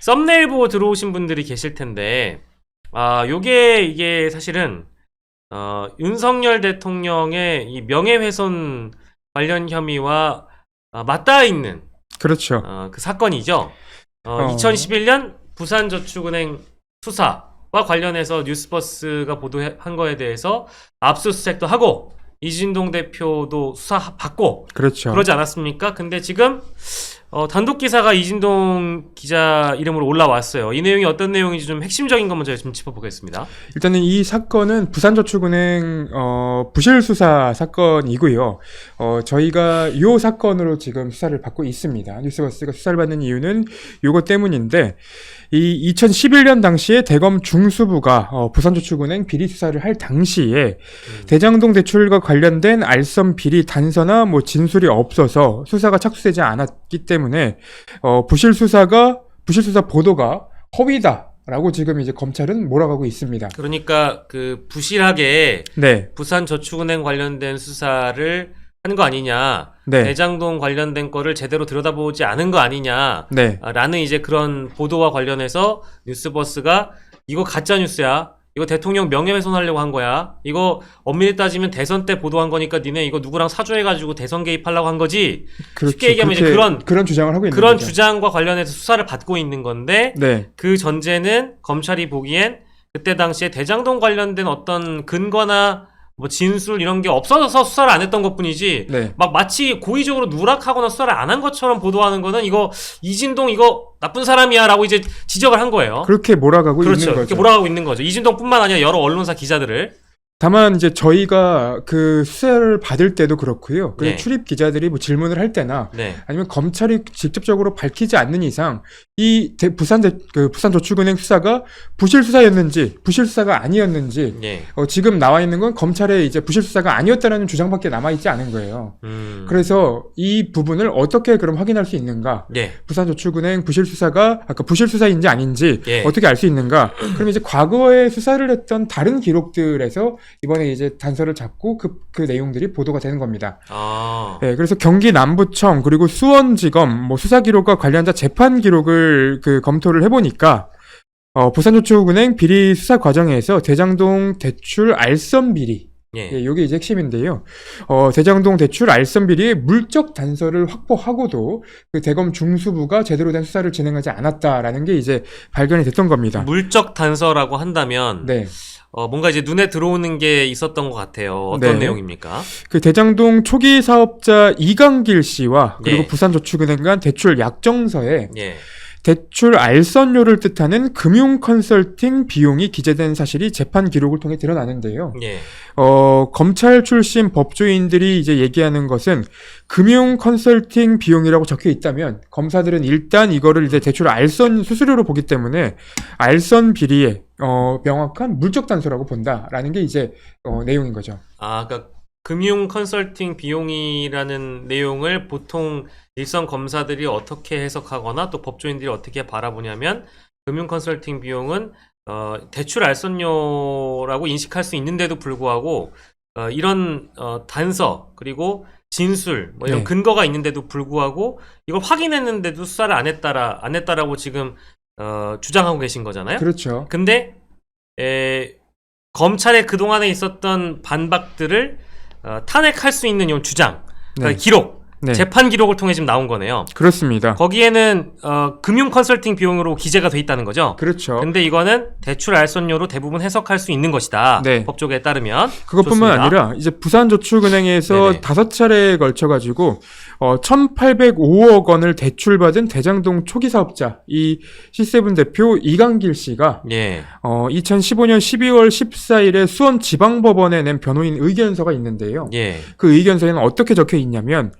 썸네일 보고 들어오신 분들이 계실 텐데, 아, 요게 이게 사실은, 어, 윤석열 대통령의 이 명예훼손 관련 혐의와 아, 맞닿아 있는, 그렇죠. 어, 그 사건이죠. 어, 어. 2011년 부산저축은행 수사와 관련해서 뉴스버스가 보도한 거에 대해서 압수수색도 하고, 이진동 대표도 수사 받고, 그렇죠. 그러지 않았습니까? 근데 지금 어, 단독 기사가 이진동 기자 이름으로 올라왔어요. 이 내용이 어떤 내용인지 좀 핵심적인 것만 저희 좀 짚어보겠습니다. 일단은 이 사건은 부산저축은행 어, 부실 수사 사건이고요. 어, 저희가 이 사건으로 지금 수사를 받고 있습니다. 뉴스버스가 수사를 받는 이유는 이것 때문인데 이 2011년 당시에 대검 중수부가 어, 부산저축은행 비리 수사를 할 당시에 대장동 대출과 관련된 알선 비리 단서나 뭐 진술이 없어서 수사가 착수되지 않았기 때문에 어, 부실 수사가 부실 수사 보도가 허위다 라고 지금 이제 검찰은 몰아가고 있습니다. 그러니까 그 부실하게 네, 부산 저축은행 관련된 수사를 한 거 아니냐, 네, 대장동 관련된 거를 제대로 들여다보지 않은 거 아니냐, 네, 아, 라는 이제 그런 보도와 관련해서 뉴스버스가 이거 가짜 뉴스야. 이거 대통령 명예훼손하려고 한 거야. 이거 엄밀히 따지면 대선 때 보도한 거니까 니네 이거 누구랑 사주해가지고 대선 개입하려고 한 거지. 그렇죠. 쉽게 얘기하면 이제 그런- 그런 주장을 하고 있는 그런 거죠. 주장과 관련해서 수사를 받고 있는 건데 네, 그 전제는 검찰이 보기엔 그때 당시에 대장동 관련된 어떤 근거나 뭐 진술 이런 게 없어져서 수사를 안 했던 것뿐이지 네, 막 마치 고의적으로 누락하거나 수사를 안 한 것처럼 보도하는 거는 이거 이진동 이거 나쁜 사람이야라고 이제 지적을 한 거예요. 그렇게 몰아가고 그렇죠. 있는 거죠. 몰아가고 있는 거죠. 이진동뿐만 아니라 여러 언론사 기자들을 다만 이제 저희가 그 수사를 받을 때도 그렇고요. 그리고 네. 출입 기자들이 뭐 질문을 할 때나 네. 아니면 검찰이 직접적으로 밝히지 않는 이상 이 대- 부산 대- 그 부산 저축은행 수사가 부실 수사였는지 부실 수사가 아니었는지 예. 어, 지금 나와 있는 건 검찰의 이제 부실 수사가 아니었다라는 주장밖에 남아 있지 않은 거예요. 음. 그래서 이 부분을 어떻게 그럼 확인할 수 있는가? 예. 부산 저축은행 부실 수사가 아까 부실 수사인지 아닌지 예. 어떻게 알 수 있는가? 그럼 이제 과거에 수사를 했던 다른 기록들에서 이번에 이제 단서를 잡고 그, 그 내용들이 보도가 되는 겁니다. 아. 네, 그래서 경기 남부청 그리고 수원지검 뭐 수사 기록과 관련자 재판 기록을 그 검토를 해보니까 어, 부산저축은행 비리 수사 과정에서 대장동 대출 알선 비리 예. 예, 이게 이제 핵심인데요. 어, 대장동 대출 알선 비리의 물적 단서를 확보하고도 그 대검 중수부가 제대로 된 수사를 진행하지 않았다라는 게 이제 발견이 됐던 겁니다. 물적 단서라고 한다면 네. 어, 뭔가 이제 눈에 들어오는 게 있었던 것 같아요. 어떤 네. 내용입니까? 그 대장동 초기 사업자 이강길 씨와 그리고 예. 부산저축은행 간 대출 약정서에 예. 대출 알선료를 뜻하는 금융 컨설팅 비용이 기재된 사실이 재판 기록을 통해 드러나는데요. 예. 어, 검찰 출신 법조인들이 이제 얘기하는 것은 금융 컨설팅 비용이라고 적혀 있다면 검사들은 일단 이거를 이제 대출 알선 수수료로 보기 때문에 알선 비리의 어, 명확한 물적 단서라고 본다라는 게 이제 어, 내용인 거죠. 아, 그러니까 금융 컨설팅 비용이라는 내용을 보통 일선 검사들이 어떻게 해석하거나 또 법조인들이 어떻게 바라보냐면 금융 컨설팅 비용은 어, 대출 알선료라고 인식할 수 있는데도 불구하고 어, 이런 어, 단서 그리고 진술 뭐 이런 네. 근거가 있는데도 불구하고 이걸 확인했는데도 수사를 안 했다라 안 했다라고 지금 어, 주장하고 계신 거잖아요. 그렇죠. 근데 에, 검찰의 그 동안에 있었던 반박들을 어, 탄핵할 수 있는 이 주장, 네. 기록, 네. 재판 기록을 통해 지금 나온 거네요. 그렇습니다. 거기에는 어, 금융 컨설팅 비용으로 기재가 돼 있다는 거죠. 그렇죠. 근데 이거는 대출 알선료로 대부분 해석할 수 있는 것이다. 네. 법조계에 따르면 그것뿐만 좋습니다. 아니라 이제 부산저축은행에서. 다섯 차례에 걸쳐 가지고 어 1,805억 원을 대출받은 대장동 초기 사업자 이 C7 대표 이강길 씨가 예, 어 2015년 12월 14일에 수원 지방법원에 낸 변호인 의견서가 있는데요. 예, 그 의견서에는 어떻게 적혀 있냐면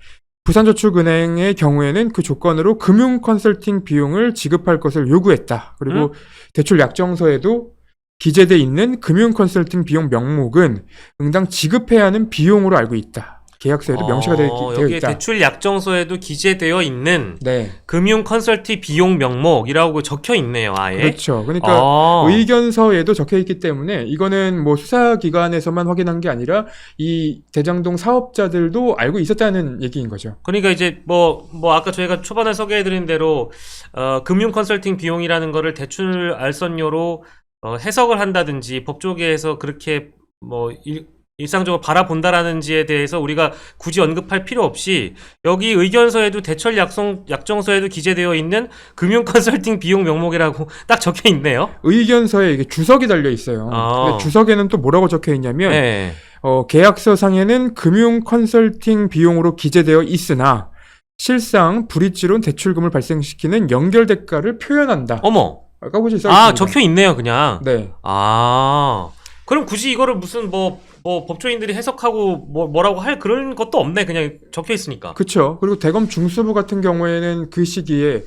부산저축은행의 경우에는 그 조건으로 금융 컨설팅 비용을 지급할 것을 요구했다. 그리고 음? 대출 약정서에도 기재돼 있는 금융 컨설팅 비용 명목은 응당 지급해야 하는 비용으로 알고 있다. 계약서에도 명시가 되어, 어, 되어 여기에 있다. 대출 약정서에도 기재되어 있는 네, 금융 컨설팅 비용 명목이라고 적혀 있네요, 아예. 그렇죠. 그러니까 아. 의견서에도 적혀 있기 때문에 이거는 뭐 수사기관에서만 확인한 게 아니라 이 대장동 사업자들도 알고 있었다는 얘기인 거죠. 그러니까 이제 뭐, 뭐 아까 저희가 초반에 소개해드린 대로 어, 금융 컨설팅 비용이라는 거를 대출 알선료로 어, 해석을 한다든지 법조계에서 그렇게 뭐 일, 일상적으로 바라본다라는지에 대해서 우리가 굳이 언급할 필요 없이 여기 의견서에도 대출 약성, 약정서에도 기재되어 있는 금융 컨설팅 비용 명목이라고 딱 적혀 있네요. 의견서에 이게 주석이 달려 있어요. 아. 주석에는 또 뭐라고 적혀 있냐면 네. 어, 계약서 상에는 금융 컨설팅 비용으로 기재되어 있으나 실상 브릿지론 대출금을 발생시키는 연결 대가를 표현한다. 어머. 아까 보시 써 아, 있습니다. 적혀 있네요, 그냥. 네. 아, 그럼 굳이 이거를 무슨 뭐, 뭐 법조인들이 해석하고 뭐, 뭐라고 할 그런 것도 없네. 그냥 적혀 있으니까. 그렇죠. 그리고 대검 중수부 같은 경우에는 그 시기에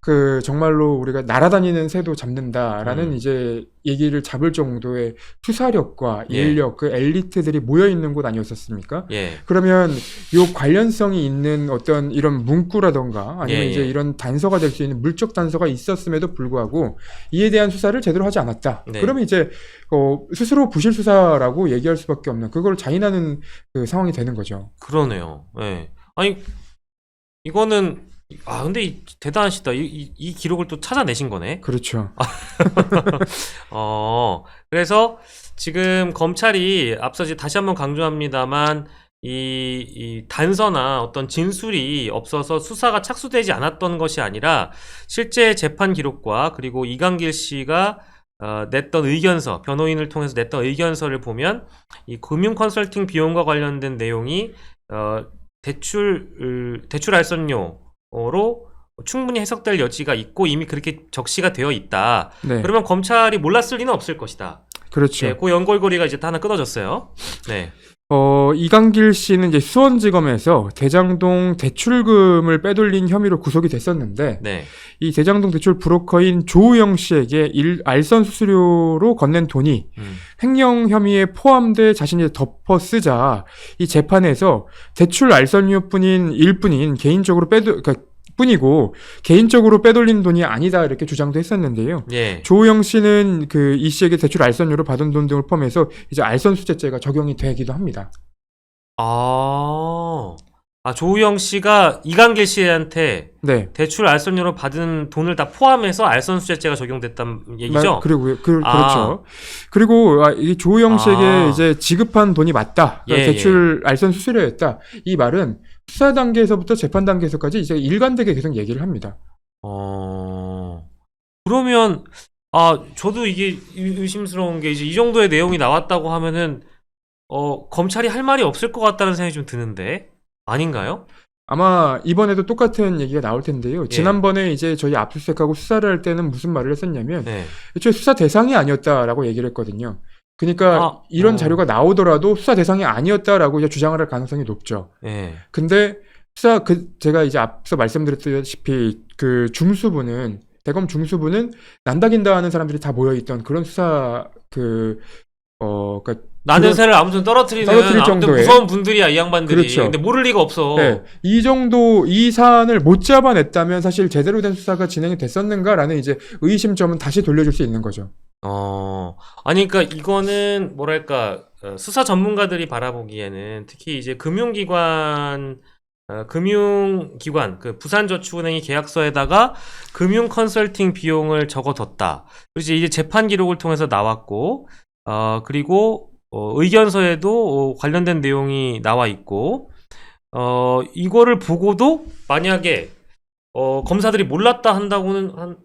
그 정말로 우리가 날아다니는 새도 잡는다라는 음. 이제 얘기를 잡을 정도의 수사력과 예. 인력, 그 엘리트들이 모여 있는 곳 아니었었습니까? 예. 그러면 요 관련성이 있는 어떤 이런 문구라던가 아니면 예, 이제 예. 이런 단서가 될 수 있는 물적 단서가 있었음에도 불구하고 이에 대한 수사를 제대로 하지 않았다. 네. 그러면 이제 어, 스스로 부실 수사라고 얘기할 수밖에 없는 그걸 자인하는 그 상황이 되는 거죠. 그러네요. 예. 아니, 이거는, 아, 근데 이, 대단하시다. 이, 이, 이 기록을 또 찾아내신 거네. 그렇죠. 어, 그래서 지금 검찰이 앞서 이제 다시 한번 강조합니다만 이, 이 단서나 어떤 진술이 없어서 수사가 착수되지 않았던 것이 아니라 실제 재판 기록과 그리고 이강길 씨가 어, 냈던 의견서, 변호인을 통해서 냈던 의견서를 보면 이 금융 컨설팅 비용과 관련된 내용이 어, 대출 으, 대출 알선료 로 충분히 해석될 여지가 있고 이미 그렇게 적시가 되어 있다. 네. 그러면 검찰이 몰랐을 리는 없을 것이다. 그렇죠. 네, 그 연골고리가 이제 다 하나 끊어졌어요. 네. 어, 이강길 씨는 이제 수원지검에서 대장동 대출금을 빼돌린 혐의로 구속이 됐었는데 네. 이 대장동 대출 브로커인 조우영 씨에게 일, 알선 수수료로 건넨 돈이 음. 횡령 혐의에 포함돼 자신이 덮어 쓰자 이 재판에서 대출 알선료뿐인 일뿐인 개인적으로 빼돌 그러니까 뿐이고 개인적으로 빼돌린 돈이 아니다 이렇게 주장도 했었는데요. 예. 조우영 씨는 그 이 씨에게 대출 알선료로 받은 돈 등을 포함해서 이제 알선 수재죄가 적용이 되기도 합니다. 아. 아, 조우영 씨가 이강길 씨한테 네. 대출 알선료로 받은 돈을 다 포함해서 알선수재죄가 적용됐단 얘기죠? 마- 그리고 그, 아. 그렇죠. 그리고 아, 이 조우영 씨에게 아. 이제 지급한 돈이 맞다. 그러니까 예, 대출 알선 수수료였다. 이 말은 수사 단계에서부터 재판 단계에서까지 이제 일관되게 계속 얘기를 합니다. 어. 그러면 아, 저도 이게 의- 의심스러운 게 이제 이 정도의 내용이 나왔다고 하면은 어, 검찰이 할 말이 없을 것 같다는 생각이 좀 드는데 아닌가요? 아마 이번에도 똑같은 얘기가 나올 텐데요. 예. 지난번에 이제 저희 압수수색하고 수사를 할 때는 무슨 말을 했었냐면 네. 애초에 수사 대상이 아니었다라고 얘기를 했거든요. 그러니까 아, 이런 어. 자료가 나오더라도 수사 대상이 아니었다라고 이제 주장을 할 가능성이 높죠. 예. 근데 수사 그 제가 이제 앞서 말씀드렸다시피 그 중수부는 대검 중수부는 난다긴다 하는 사람들이 다 모여 있던 그런 수사 그어 그러니까 새를 아무튼 떨어뜨리는 떨어뜨릴 정도의- 무서운 분들이야 이 양반들이. 그렇죠. 근데 모를 리가 없어. 네, 이 정도 이 사안을 못 잡아냈다면 사실 제대로 된 수사가 진행이 됐었는가라는 이제 의심점은 다시 돌려줄 수 있는 거죠. 어, 아니, 그러니까 이거는 뭐랄까 어, 수사 전문가들이 바라보기에는 특히 이제 금융기관, 어, 금융기관, 그 부산저축은행이 계약서에다가 금융 컨설팅 비용을 적어뒀다. 그래서 이제 재판 기록을 통해서 나왔고, 어, 그리고 어, 의견서에도 어, 관련된 내용이 나와 있고, 어, 이거를 보고도 만약에 어, 검사들이 몰랐다 한다고는 한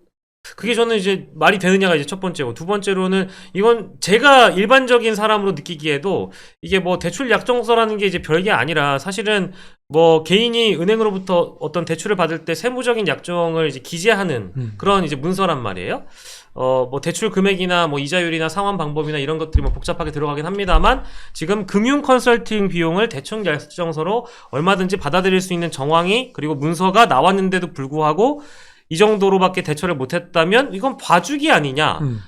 그게 저는 이제 말이 되느냐가 이제 첫 번째고 두 번째로는 이건 제가 일반적인 사람으로 느끼기에도 이게 뭐 대출 약정서라는 게 이제 별게 아니라 사실은 뭐 개인이 은행으로부터 어떤 대출을 받을 때 세무적인 약정을 이제 기재하는 음. 그런 이제 문서란 말이에요. 어, 뭐 대출 금액이나 뭐 이자율이나 상환 방법이나 이런 것들이 뭐 복잡하게 들어가긴 합니다만 지금 금융 컨설팅 비용을 대충 약정서로 얼마든지 받아들일 수 있는 정황이 그리고 문서가 나왔는데도 불구하고 이 정도로밖에 대처를 못했다면 이건 봐주기 아니냐? 음,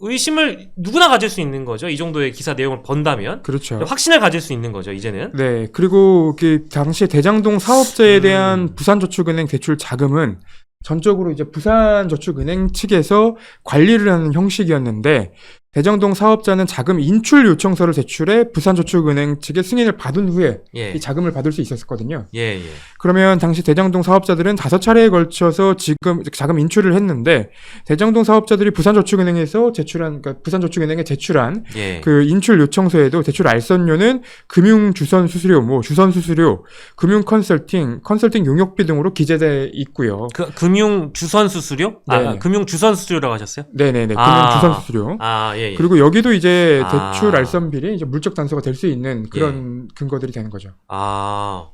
의심을 누구나 가질 수 있는 거죠. 이 정도의 기사 내용을 본다면 그렇죠. 확신을 가질 수 있는 거죠. 이제는. 네, 그리고 그 당시에 대장동 사업자에 음. 대한 부산저축은행 대출 자금은 전적으로 이제 부산저축은행 측에서 관리를 하는 형식이었는데 대장동 사업자는 자금 인출 요청서를 제출해 부산저축은행 측의 승인을 받은 후에 예. 이 자금을 받을 수 있었거든요. 예, 예. 그러면 당시 대장동 사업자들은 다섯 차례에 걸쳐서 지금 자금 인출을 했는데 대장동 사업자들이 부산저축은행에서 제 출한 그러니까 부산저축은행에 제출한 예. 그 인출 요청서에도 대출 알선료는 금융 주선 수수료, 뭐 주선 수수료, 금융 컨설팅, 컨설팅 용역비 등으로 기재돼 있고요. 그, 금융 주선 수수료? 아, 네. 금융 주선 수수료라고 하셨어요? 네네네, 금융 아. 주선 수수료. 아, 예, 예. 그리고 여기도 이제 아. 대출 알선 비리 이제 물적 단서가 될 수 있는 예. 그런 근거들이 되는 거죠. 아.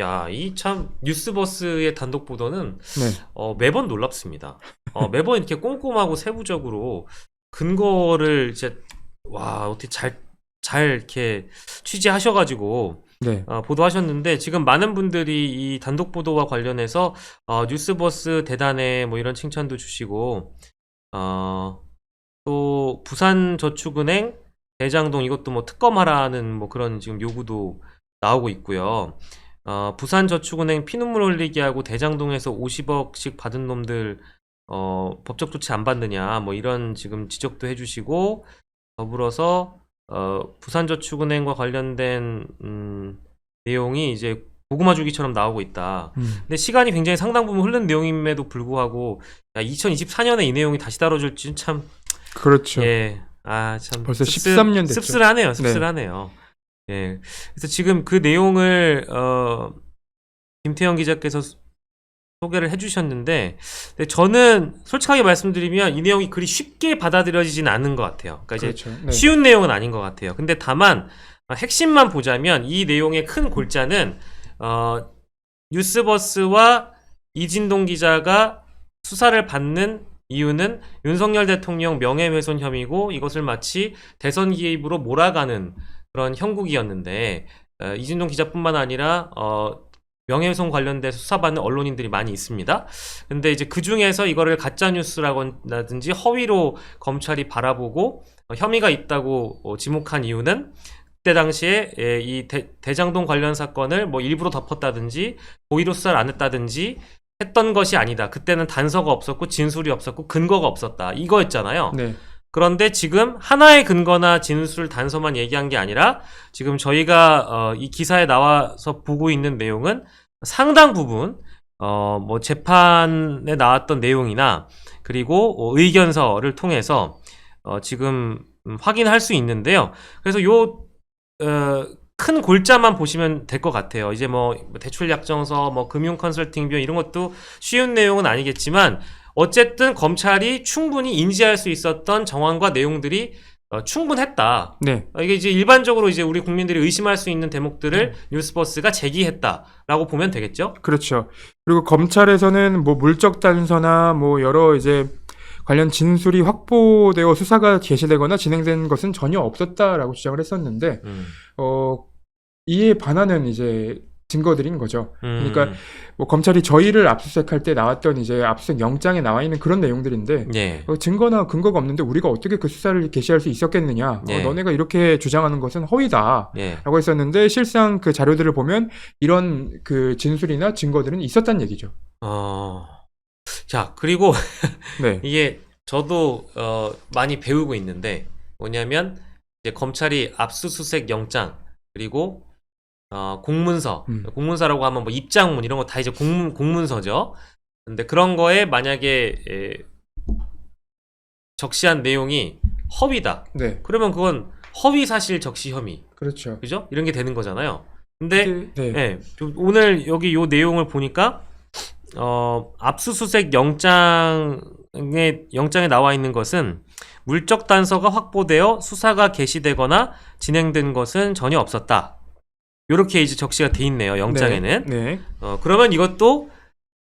야, 이 참 뉴스버스의 단독 보도는 네, 어, 매번 놀랍습니다. 어, 매번 이렇게 꼼꼼하고 세부적으로 근거를 이제 와 어떻게 잘 잘 이렇게 취재하셔가지고 네, 어, 보도하셨는데 지금 많은 분들이 이 단독 보도와 관련해서 어, 뉴스버스 대단해 뭐 이런 칭찬도 주시고 어, 또 부산저축은행 대장동 이것도 뭐 특검하라는 뭐 그런 지금 요구도 나오고 있고요. 어, 부산저축은행 피눈물 흘리게 하고 대장동에서 50억씩 받은 놈들 어, 법적 조치 안 받느냐 뭐 이런 지금 지적도 해주시고 더불어서 어, 부산저축은행과 관련된 음, 내용이 이제 고구마 주기처럼 나오고 있다. 음, 근데 시간이 굉장히 상당 부분 흐른 내용임에도 불구하고 야, 2024년에 이 내용이 다시 다뤄질지는 참 그렇죠. 예. 아, 참. 벌써 13년 됐죠. 씁쓸하네요. 씁쓸하네요. 예. 그래서 지금 그 내용을, 어, 김태형 기자께서 소- 소개를 해주셨는데, 저는 솔직하게 말씀드리면 이 내용이 그리 쉽게 받아들여지진 않은 것 같아요. 그러니까 이제 그렇죠. 네. 쉬운 내용은 아닌 것 같아요. 근데 다만 어, 핵심만 보자면 이 내용의 큰 골자는 어, 뉴스버스와 이진동 기자가 수사를 받는 이유는 윤석열 대통령 명예훼손 혐의고 이것을 마치 대선 기입으로 몰아가는 그런 형국이었는데 어, 이진동 기자뿐만 아니라 어, 명예훼손 관련돼서 수사받는 언론인들이 많이 있습니다. 근데 이제 그 중에서 이거를 가짜 뉴스라든지 허위로 검찰이 바라보고 어, 혐의가 있다고 어, 지목한 이유는 그때 당시에 예, 이 대, 대장동 관련 사건을 뭐 일부러 덮었다든지 고의로 수사를 안 했다든지 했던 것이 아니다. 그때는 단서가 없었고 진술이 없었고 근거가 없었다. 이거였잖아요. 네. 그런데 지금 하나의 근거나 진술 단서만 얘기한 게 아니라 지금 저희가 어, 이 기사에 나와서 보고 있는 내용은 상당 부분 어, 뭐 재판에 나왔던 내용이나 그리고 어, 의견서를 통해서 어, 지금 음, 확인할 수 있는데요. 그래서 요 어, 큰 골자만 보시면 될 것 같아요. 이제 뭐 대출 약정서, 뭐 금융 컨설팅 비용 이런 것도 쉬운 내용은 아니겠지만 어쨌든 검찰이 충분히 인지할 수 있었던 정황과 내용들이 어, 충분했다. 네. 어, 이게 이제 일반적으로 이제 우리 국민들이 의심할 수 있는 대목들을 뉴스버스가 제기했다라고 보면 되겠죠. 그렇죠. 그리고 검찰에서는 뭐 물적 단서나 뭐 여러 이제 관련 진술이 확보되어 수사가 개시되거나 진행된 것은 전혀 없었다라고 주장을 했었는데 음. 어 이에 반하는 이제 증거들인 거죠. 음. 그러니까 뭐 검찰이 저희를 압수수색할 때 나왔던 이제 압수수색 영장에 나와 있는 그런 내용들인데 예. 어, 증거나 근거가 없는데 우리가 어떻게 그 수사를 개시할 수 있었겠느냐? 예. 어, 너네가 이렇게 주장하는 것은 허위다. 예. 라고 했었는데 실상 그 자료들을 보면 이런 그 진술이나 증거들은 있었단 얘기죠. 어. 자, 그리고 네. 이게 저도 어, 많이 배우고 있는데 뭐냐면 이제 검찰이 압수수색 영장 그리고 어, 공문서 음. 공문서라고 하면 뭐 입장문 이런 거 다 이제 공문 공문서죠. 근데 그런 거에 만약에 에, 적시한 내용이 허위다. 네. 그러면 그건 허위 사실 적시 혐의, 그렇죠. 그죠? 이런 게 되는 거잖아요. 근데 네. 예, 좀 오늘 여기 요 내용을 보니까 어, 압수수색 영장에 영장에 나와 있는 것은 물적 단서가 확보되어 수사가 개시되거나 진행된 것은 전혀 없었다. 요렇게 이제 적시가 돼 있네요. 영장에는. 네. 어, 그러면 이것도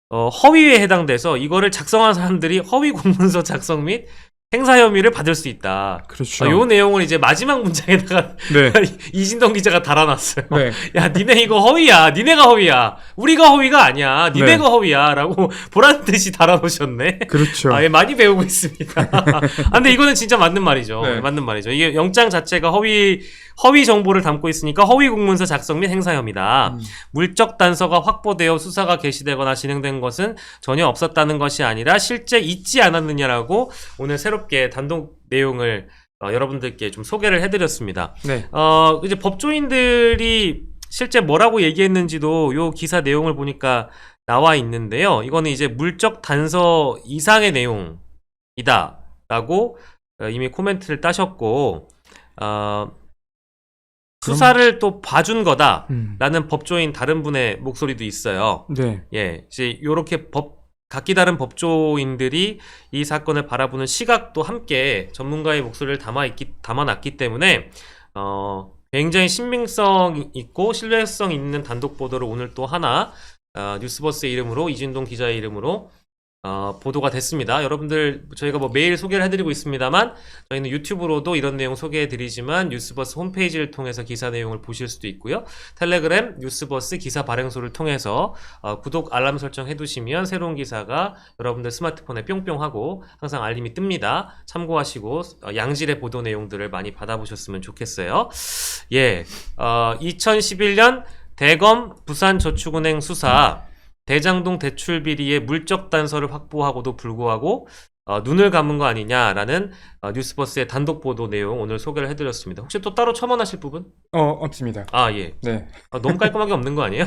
어, 허위에 해당돼서 이거를 작성한 사람들이 허위 공문서 작성 및 행사 혐의를 받을 수 있다. 그렇죠. 어, 요 내용을 이제 마지막 문장에다가 네. 이진동 기자가 달아놨어요. 네. 야, 니네 이거 허위야. 니네가 허위야. 우리가 허위가 아니야. 니네가 네. 허위야. 라고 보란 듯이 달아놓으셨네. 그렇죠. 아, 예, 많이 배우고 있습니다. 아, 근데 이거는 진짜 맞는 말이죠. 네. 맞는 말이죠. 이게 영장 자체가 허위, 허위 정보를 담고 있으니까 허위 공문서 작성 및 행사 혐의다. 음. 물적 단서가 확보되어 수사가 개시되거나 진행된 것은 전혀 없었다는 것이 아니라 실제 있지 않았느냐라고 오늘 새롭게 단독 내용을 어, 여러분들께 좀 소개를 해드렸습니다. 네. 어, 이제 법조인들이 실제 뭐라고 얘기했는지도 요 기사 내용을 보니까 나와 있는데요. 이거는 이제 물적 단서 이상의 내용이다. 라고 어, 이미 코멘트를 따셨고, 어, 수사를 또 봐준 거다. 음. 라는 법조인 다른 분의 목소리도 있어요. 네. 예, 이제 요렇게 법 각기 다른 법조인들이 이 사건을 바라보는 시각도 함께 전문가의 목소리를 담아 있기 담아놨기 때문에 어 굉장히 신빙성 있고 신뢰성 있는 단독 보도를 오늘 또 하나 어, 뉴스버스의 이름으로 이진동 기자의 이름으로 어, 보도가 됐습니다. 여러분들 저희가 뭐 매일 소개를 해드리고 있습니다만 저희는 유튜브로도 이런 내용 소개해드리지만 뉴스버스 홈페이지를 통해서 기사 내용을 보실 수도 있고요. 텔레그램 뉴스버스 기사 발행소를 통해서 어, 구독 알람 설정 해두시면 새로운 기사가 여러분들 스마트폰에 뿅뿅하고 항상 알림이 뜹니다. 참고하시고 어, 양질의 보도 내용들을 많이 받아보셨으면 좋겠어요. 예, 어, 2011년 대검 부산저축은행 수사 대장동 대출 비리의 물적 단서를 확보하고도 불구하고 어, 눈을 감은 거 아니냐라는 어, 뉴스버스의 단독 보도 내용 오늘 소개를 해드렸습니다. 혹시 또 따로 첨언하실 부분? 어, 없습니다. 아 예. 네. 아, 너무 깔끔하게 없는 거 아니에요?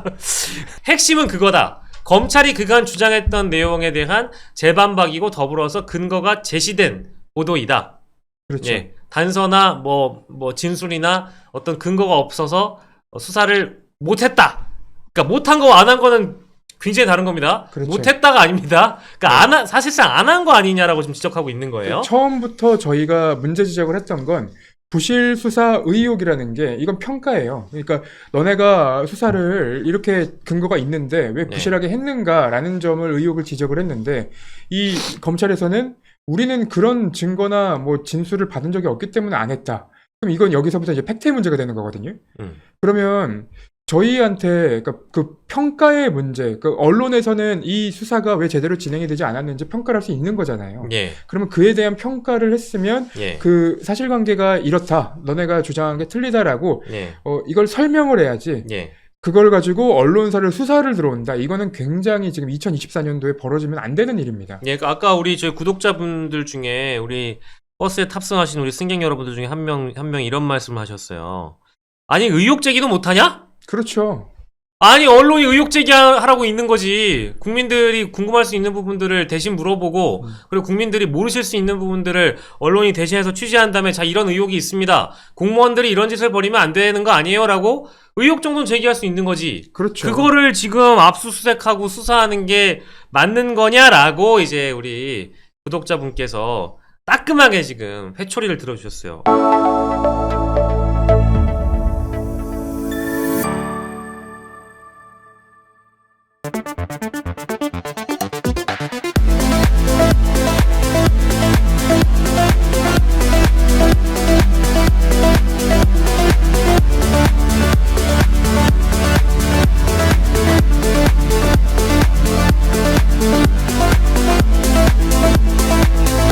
핵심은 그거다. 검찰이 그간 주장했던 내용에 대한 재반박이고 더불어서 근거가 제시된 보도이다. 그렇죠. 예. 단서나 뭐, 뭐 진술이나 어떤 근거가 없어서 어, 수사를 못했다. 그러니까 못한 거 안 한 거는 굉장히 다른 겁니다. 그렇죠. 못했다가 아닙니다. 그러니까 안 한- 사실상 안 한 거 아니냐라고 지금 지적하고 있는 거예요. 처음부터 저희가 문제 지적을 했던 건 부실 수사 의혹이라는 게 이건 평가예요. 그러니까 너네가 수사를 이렇게 근거가 있는데 왜 네. 부실하게 했는가라는 점을 의혹을 지적을 했는데 이 검찰에서는 우리는 그런 증거나 뭐 진술을 받은 적이 없기 때문에 안 했다. 그럼 이건 여기서부터 이제 팩트의 문제가 되는 거거든요. 음. 그러면 저희한테 그러니까 그 평가의 문제, 그 언론에서는 이 수사가 왜 제대로 진행이 되지 않았는지 평가를 할 수 있는 거잖아요. 예. 그러면 그에 대한 평가를 했으면 예. 그 사실관계가 이렇다, 너네가 주장한 게 틀리다라고 예. 어, 이걸 설명을 해야지. 예. 그걸 가지고 언론사를 수사를 들어온다. 이거는 굉장히 지금 2024년도에 벌어지면 안 되는 일입니다. 예, 그 아까 우리 저희 구독자분들 중에 우리 버스에 탑승하신 우리 승객 여러분들 중에 한 명 한명 이런 말씀을 하셨어요. 아니 의혹 제기도 못하냐? 그렇죠. 아니 언론이 의혹 제기하라고 있는 거지. 국민들이 궁금할 수 있는 부분들을 대신 물어보고 음. 그리고 국민들이 모르실 수 있는 부분들을 언론이 대신해서 취재한 다음에 자 이런 의혹이 있습니다. 공무원들이 이런 짓을 벌이면 안 되는 거 아니에요라고 의혹 정도는 제기할 수 있는 거지. 그렇죠. 그거를 지금 압수수색하고 수사하는 게 맞는 거냐라고 이제 우리 구독자분께서 따끔하게 지금 회초리를 들어주셨어요.